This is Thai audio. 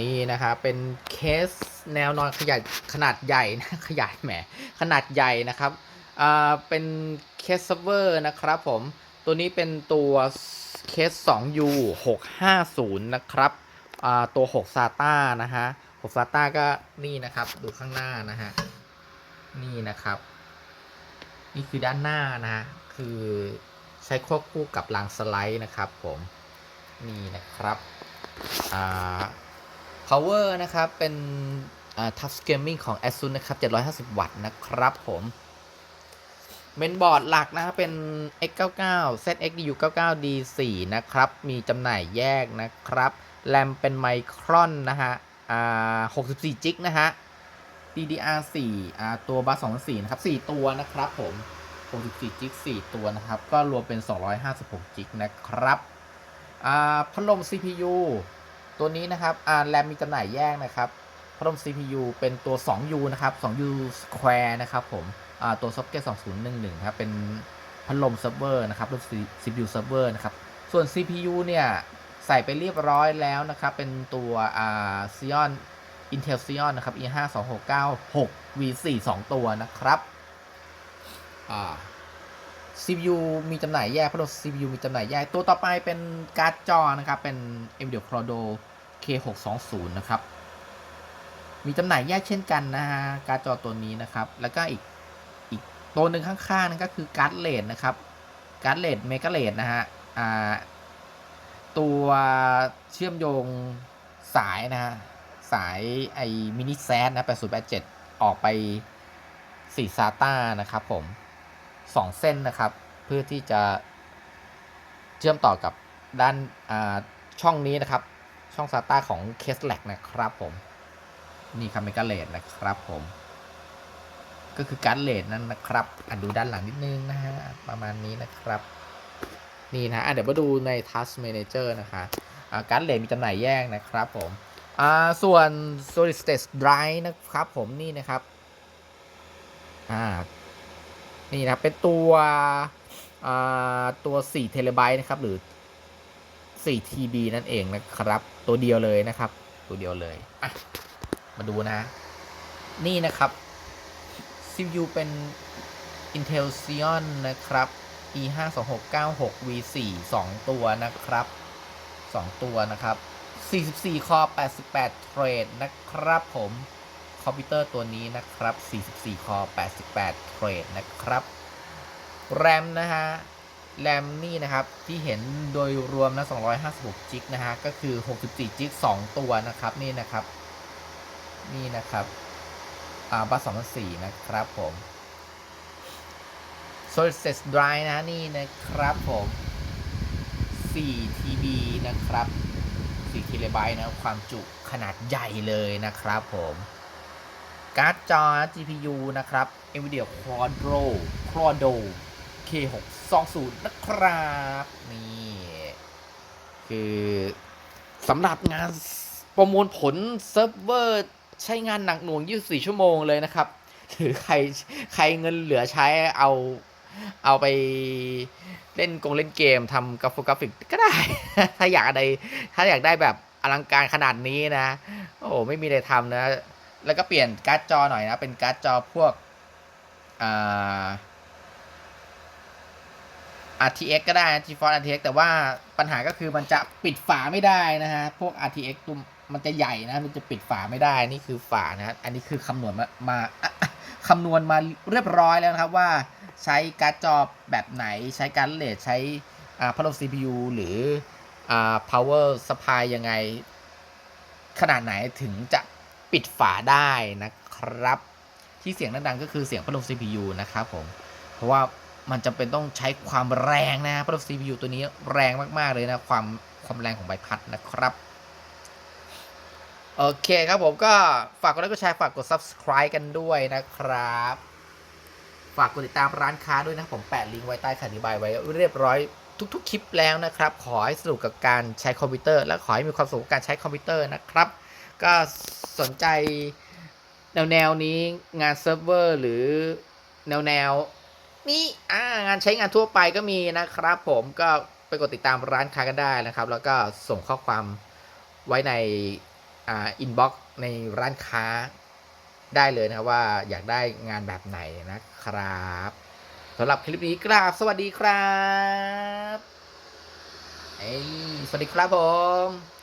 นี่นะครับเป็นเคสแนวนอนขยายขนาดใหญ่นะขยายแหมขนาดใหญ่นะครับอ่าเป็นเคสเซเวอร์นะครับผมตัวนี้เป็นตัวเคส 2U 650 นะครับอ่าตัว 6 SATA นะฮะ6 SATA ก็นี่นะครับดูข้างหน้านะฮะนี่นะครับ นี่คือด้านหน้านะฮะคือใช้ควบคู่กับรางสไลด์นะครับผมนี่นะครับอ่า power นะครับ เป็น touch gaming ของ ASUS นะครับ 750 วัตต์นะครับผมเมนบอร์ดหลักนะครับเป็น X99 ZXDU 99 D4 นะครับ มีจำหน่ายแยกนะครับ แรมเป็นไมครอนนะฮะอ่า64 จิกนะฮะ DDR4 อ่าตัวบัส24นะครับ 4 ตัวนะครับผม 64 จิก 4 ตัวนะครับ ก็รวมเป็น 256 จิกนะครับอ่าพัดลม CPU ตัวนี้นะครับอ่าแรมมีจำหน่ายแยกนะครับพัดลม CPU เป็นตัว 2U นะครับ 2U Square นะครับผมอ่าตัว Socket 2011ครับเป็นพัดลมเซิร์ฟเวอร์นะครับรุ่น CPU เซิร์ฟเวอร์นะครับส่วน CPU เนี่ยใส่ไปเรียบร้อยแล้วนะครับเป็นตัวอ่า Xeon Intel Xeon นะครับ e 5 2 6 9 6 v 4 2 ตัวนะครับอ่า CPU มีจำหน่ายแยกพัดลม CPU มีจำหน่ายแยก ตัวต่อไปเป็นการ์ดจอนะครับ เป็น NVIDIA Cordo K620 นะครับ มีจำหน่ายแยกเช่นกันนะฮะ การ์ดจอตัวนี้นะครับ แล้วก็อีกอีกตัวหนึ่งข้างๆนั่นก็คือการ์ดเลดนะครับ การ์ดเลดเมกาเลดนะฮะ อ่า ตัวเชื่อมโยงสายนะฮะ สายไอ้มินิแซดนะ8087ออกไป4 SATA นะครับผม 2 เส้นนะครับ เพื่อที่จะเชื่อมต่อกับด้านช่องนี้นะครับ ช่อง SATA ของ c a s l a c นะครับผมนี่ครับเมกาเลดนะครับผมก็คือการเลดนั่นนะครับอะดูด้านหลังนิดนึงนะฮะประมาณนี้นะครับ นี่นะะเดี๋ยวมาดูใน Task Manager นะคะการเลดมีจำหน่ายแยกนะครับผมส่วน solid state drive นะครับผมนี่นะครับอ่า นี่นะเป็นตัวตัว4เทเลไบต์นะครับ หรือ4 TB นั่นเองนะครับ ตัวเดียวเลยนะครับ ตัวเดียวเลย มาดูนะ นี่นะครับ CPU เป็น Intel Xeon นะครับ e 5 2 6 9 6 v 4 2ตัวนะครับ 2 ตัวนะครับ 44 คอ 88 เทรดนะครับผม คอมพิวเตอร์ตัวนี้นะครับ 44 คอ 88 เทรดนะครับ แรมนะฮะ แรมนี่นะครับ ที่เห็นโดยรวมนะ 256 จิกนะฮะ ก็คือ 64 จิก 2 ตัวนะครับ นี่นะครับ นี่นะครับ อ่าบัส2004 นะครับผม solid state drive นะนี่นะครับผม 4 TB นะครับ4 TB นะ ความจุขนาดใหญ่เลยนะครับผม การ์ดจอ GPU นะครับ NVIDIA Quadro Quadro K620 นะครับ นี่ คือสำหรับงานประมวลผลเซิร์ฟเวอร์ใช้งานหนักหน่วง 24 ชั่วโมงเลยนะครับ หรือใครใครเงินเหลือใช้เอาเอาไปเล่นกงเล่นเกมทำกราฟกราฟิกก็ได้ ถ้าอยากอะไรถ้าอยากได้แบบอลังการขนาดนี้นะ โอ้ไม่มีอะไรทำนะ แล้วก็เปลี่ยนการ์ดจอหน่อยนะ เป็นการ์ดจอพวกอ่า RTX ก็ได้นะ GeForce RTX แต่ว่าปัญหาก็คือมันจะปิดฝาไม่ได้นะฮะ พวก RTX ตุมมันจะใหญ่นะ มันจะปิดฝาไม่ได้ นี่คือฝานะ อันนี้คือคำนวณมามาคำนวณมาเรียบร้อยแล้วนะครับว่าใช้การ์ดจอแบบไหน ใช้การ์ดเลดใช้พัดลม CPU หรืออ power supply ยังไง ขนาดไหนถึงจะ ปิดฝาได้นะครับ ที่เสียงดังๆก็คือเสียงพัดลม CPU นะครับผม เพราะว่ามันจำเป็นต้องใช้ความแรงนะพัดลม CPU ตัวนี้แรงมากๆเลยนะความความแรงของใบพัดนะครับโอเคครับผมก็ฝากกดไลค์กดแชร์ฝากกด subscribe กันด้วยนะครับ ฝากกดติดตามร้านค้าด้วยนะผมแปะลิงก์ไว้ใต้คำอธิบายไว้เรียบร้อยทุกๆคลิปแล้วนะครับ ขอให้สนุกกับการใช้คอมพิวเตอร์ และขอให้มีความสุขกับการใช้คอมพิวเตอร์นะครับ ก็สนใจแนวแนวๆนี้งานเซิร์ฟเวอร์หรือแนวแนวๆนี่อ่างานใช้งานทั่วไปก็มีนะครับ ผมก็ไปกดติดตามร้านค้ากันได้นะครับ แล้วก็ส่งข้อความไว้ในอ่าอินบ็อกในร้านค้าได้เลยนะครับว่าอยากได้งานแบบไหนนะครับสำหรับคลิปนี้กราบสวัสดีครับเอ้ยสวัสดีครับผม